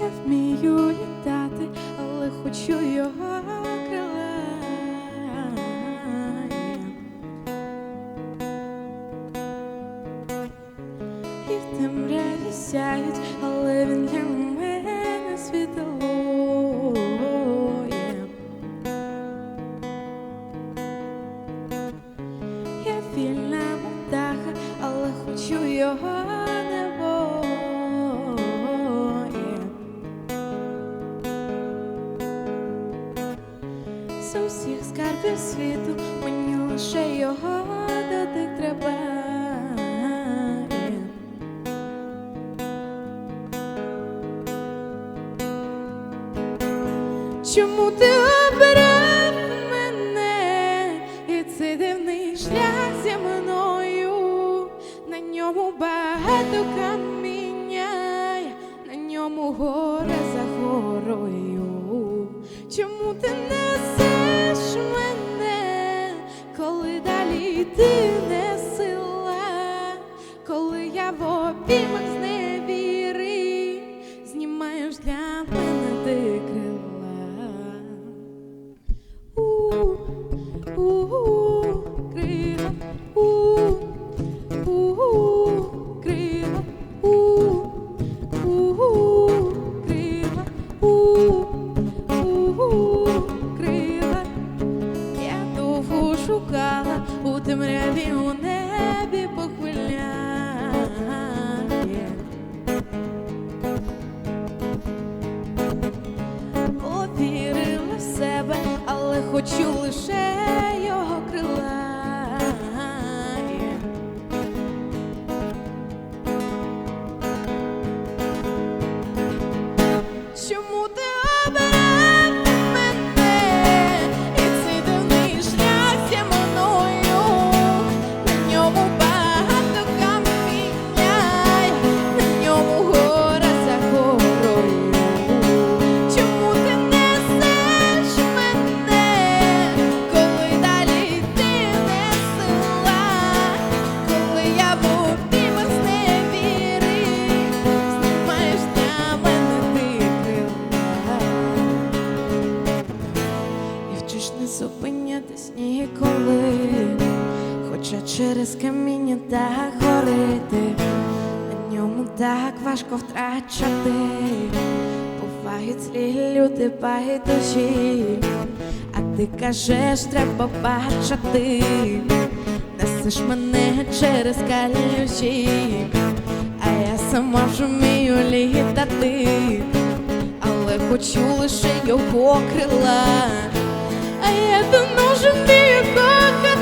Я вмію літати, але хочу його крила. І в темряві сяють, але він для мене його небо. З усіх скарбів світу мені лише його дотик треба. Чому ти обрав багато каміння, на ньому горе за горою. Чому ти несеш мене, коли далі ти не сила, коли я в обіймах крила. Я довго шукала у темряві у небі похвиля. Повірила в себе, але хочу лише хоча через каміння так горити, на ньому так важко втрачати. Бувають злі люди байдужі, а ти кажеш, треба бачити, несеш мене через калюжі, а я сама вже вмію літати але хочу лише його крила, а я давно вже вмію кохати.